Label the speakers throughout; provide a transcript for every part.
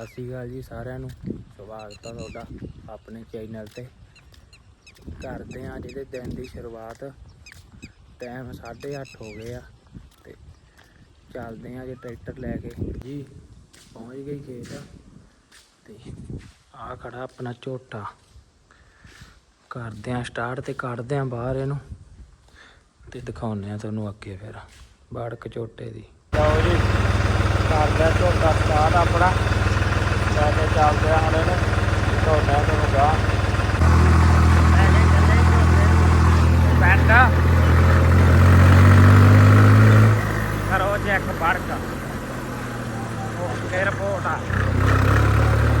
Speaker 1: ਸਤਿ ਸ਼੍ਰੀ ਅਕਾਲ ਜੀ ਸਾਰਿਆਂ ਨੂੰ। ਸਵਾਗਤ ਹੈ ਤੁਹਾਡਾ ਆਪਣੇ ਚੈਨਲ ਤੇ। ਕਰਦੇ ਅੱਜ ਦੇ ਦਿਨ ਦੀ ਸ਼ੁਰੂਆਤ। ਟਾਈਮ 8:30 ਹੋ ਗਏ ਆ ਤੇ ਚੱਲਦੇ ਹਾਂ ਜੇ ਟਰੈਕਟਰ ਲੈ ਕੇ। ਜੀ। ਪਹੁੰਚ ਗਈ ਖੇਤ। ਤੇ ਆ ਖੜਾ ਆਪਣਾ ਝੋਟਾ। ਕਰਦੇ ਹਾਂ ਸਟਾਰਟ ਤੇ ਕੱਢਦੇ ਹਾਂ ਬਾਹਰ ਇਹਨੂੰ। ਤੇ ਦਿਖਾਉਂਦੇ ਆ ਤੁਹਾਨੂੰ ਅੱਗੇ ਫਿਰ। ਬਾੜਕ ਝੋਟੇ ਦੀ। ਲਓ ਜੀ ਕਰਦੇ ਆ ਝੋਟਾ ਸਟਾਰਟ ਆਪਣਾ। ਲੈ ਕੇ ਚੱਲਦੇ ਆ ਹੁਣ ਇਹਨੂੰ ਆ ਤੁਹਾਨੂੰ ਗਾਂ ਪੈਂਡਾ ਕਰੋ ਚੈੱਕ ਬਾੜਕ ਉਹ 에어ਪੋਰਟ ਆ।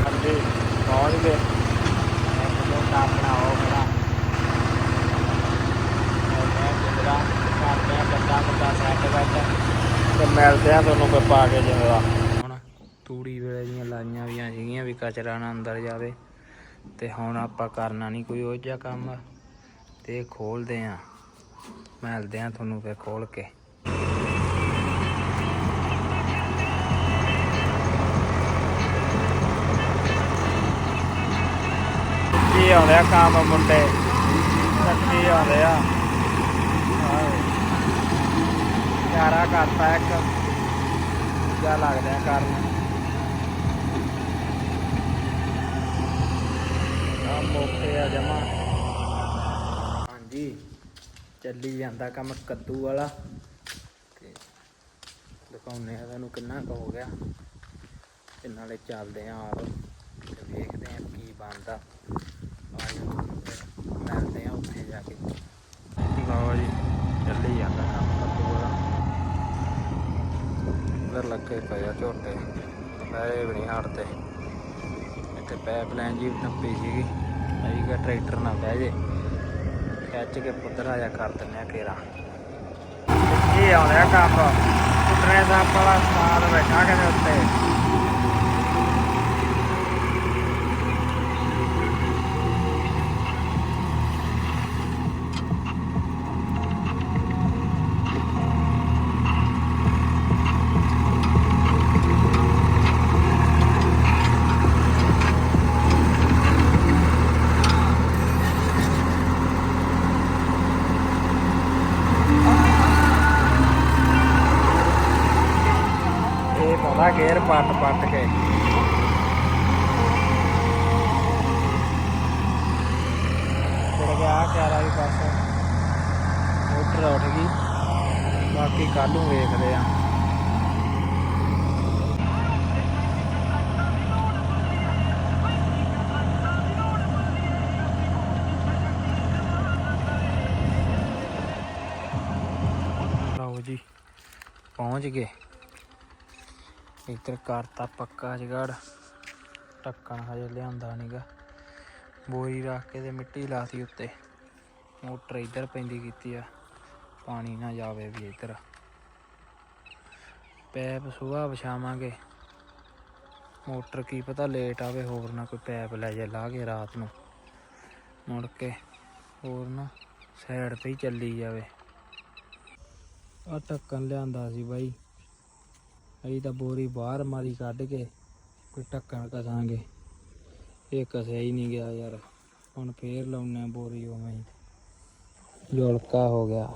Speaker 1: ਹਾਂਜੀ ਪਹੁੰਚ ਗਏ। ਝੋਟਾ ਆਪਣਾ ਹੋ ਗਿਆ ਜਿਹੜਾ ਕਰਦੇ ਆ ਗੱਡਾ ਗੁੱਡਾ ਸੈੱਟ ਵਿੱਚ ਤੇ ਮਿਲਦੇ ਆ ਤੁਹਾਨੂੰ ਕੋਈ ਪਾ ਕੇ ਹੁਣ ਤੂੜੀ ਵੇਲੇ ਦੀਆਂ ਲਾਈਆਂ ਵੀ ਸੀਗੀਆਂ ਵੀ ਕਚਰਾ ਨਾ ਅੰਦਰ ਜਾਵੇ। ਤੇ ਹੁਣ ਆਪਾਂ ਕਰਨਾ ਨਹੀਂ ਕੋਈ ਉਹ ਜਿਹਾ ਕੰਮ। ਤੇ ਖੋਲਦੇ ਆ। ਮਿਲਦੇ ਆ ਤੁਹਾਨੂੰ ਫਿਰ ਖੋਲ ਕੇ। ਕੀ ਆਉਂਦੇ ਆ ਕੰਮ ਮੁੰਡੇ? ਸੱਚੀ ਆਉਂਦੇ ਆ? ਯਾਰਾ ਕਰਤਾ ਇੱਕ। ਜਾ ਲੱਗਦਾ ਕਰਨ। ਮੋਕੇ ਆ ਜਮਾ ਹਾਂਜੀ ਚੱਲੀ ਜਾਂਦਾ ਕੰਮ ਕੱਦੂ ਵਾਲਾ। ਤੇ ਦਿਖਾਉਨੇ ਆ ਤੁਹਾਨੂੰ ਕਿੰਨਾ ਕੁ ਹੋ ਗਿਆ। ਤੇ ਨਾਲੇ ਚੱਲਦੇ ਆ ਆਪ ਤੇ ਵੇਖਦੇ ਆ ਕੀ ਬਣਦਾ। ਮਿਲਦੇ ਆ ਉੱਥੇ ਜਾ ਕੇ। ਲਓ ਜੀ ਚੱਲੀ ਜਾਂਦਾ ਕੰਮ ਕੱਦੂ ਵਾਲਾ। ਉਧਰ ਲੱਗੇ ਪਏ ਆ ਝੋਟੇ ਪਏ ਵੀ ਨਹੀਂ ਹਟਦੇ। ਇੱਥੇ ਪਾਈਪਲਾਈਨ ਜੀ ਨੱਪੀ ਸੀਗੀ। ਅਸੀਂ ਕਿਹਾ ਟਰੈਕਟਰ ਨਾ ਬਹਿ ਜੇ। ਖਿੱਚ ਕੇ ਪੁੱਤਰਾ ਜਾ ਕਰ ਦਿੰਦੇ ਆ ਕੇਰਾ। ਇਹ ਆਉਂਦਾ ਕੰਮ। ਪੁੱਤਰੇ ਦਾ ਬੜਾ ਸਮਾਨ ਬੈਠਾ ਕੇ ਉੱਤੇ। ਪਾਉਂਦਾ ਗੇਰ ਪੱਟ ਪੱਟ ਕੇ। ਚੜ ਗਿਆ ਕਿਆਰਾ ਵੀ ਪਾਸੇ। ਮੋਟਰ ਉੱਠ ਗਈ। ਬਾਕੀ ਕੱਲ ਨੂੰ ਵੇਖਦੇ ਆ। ਲਓ ਜੀ, ਪਹੁੰਚ ਗਏ। ਇੱਧਰ ਕਰਤਾ ਪੱਕਾ ਜਗੜ। ਢੱਕਣ ਹਜੇ ਲਿਆਂਦਾ ਨਹੀਂਗਾ ਬੋਰੀ ਰੱਖ ਕੇ ਤੇ ਮਿੱਟੀ ਲਾਤੀ ਉੱਤੇ। ਮੋਟਰ ਇੱਧਰ ਪੈਂਦੀ ਕੀਤੀ ਆ। ਪਾਣੀ ਨਾ ਜਾਵੇ ਵੀ ਇੱਧਰ। ਪੈਪ ਸੁਆ ਵਿਛਾਵਾਂਗੇ। ਮੋਟਰ ਕੀ ਪਤਾ ਲੇਟ ਆਵੇ, ਹੋਰ ਨਾ ਕੋਈ ਪੈਪ ਲੈ ਜਾ ਲਾ ਕੇ ਰਾਤ ਨੂੰ। ਮੁੜ ਕੇ ਹੋਰ ਨਾ ਸਾਈਡ ਤੇ ਹੀ ਚੱਲੀ ਜਾਵੇ। ਆ ਢੱਕਣ ਲਿਆਂਦਾ ਸੀ ਬਾਈ। ਅਸੀਂ ਤਾਂ ਬੋਰੀ ਬਾਹਰ ਮਾਰੀ ਕੱਢ ਕੇ ਕੋਈ ਢੱਕਣ ਕਸਾਂਗੇ। ਇਹ ਕਸਿਆ ਹੀ ਨਹੀਂ ਗਿਆ ਯਾਰ। ਹੁਣ ਫੇਰ ਲਾਉਣੇ ਬੋਰੀ ਉਵੇਂ ਹੀ। ਜੁਲਕਾ ਹੋ ਗਿਆ।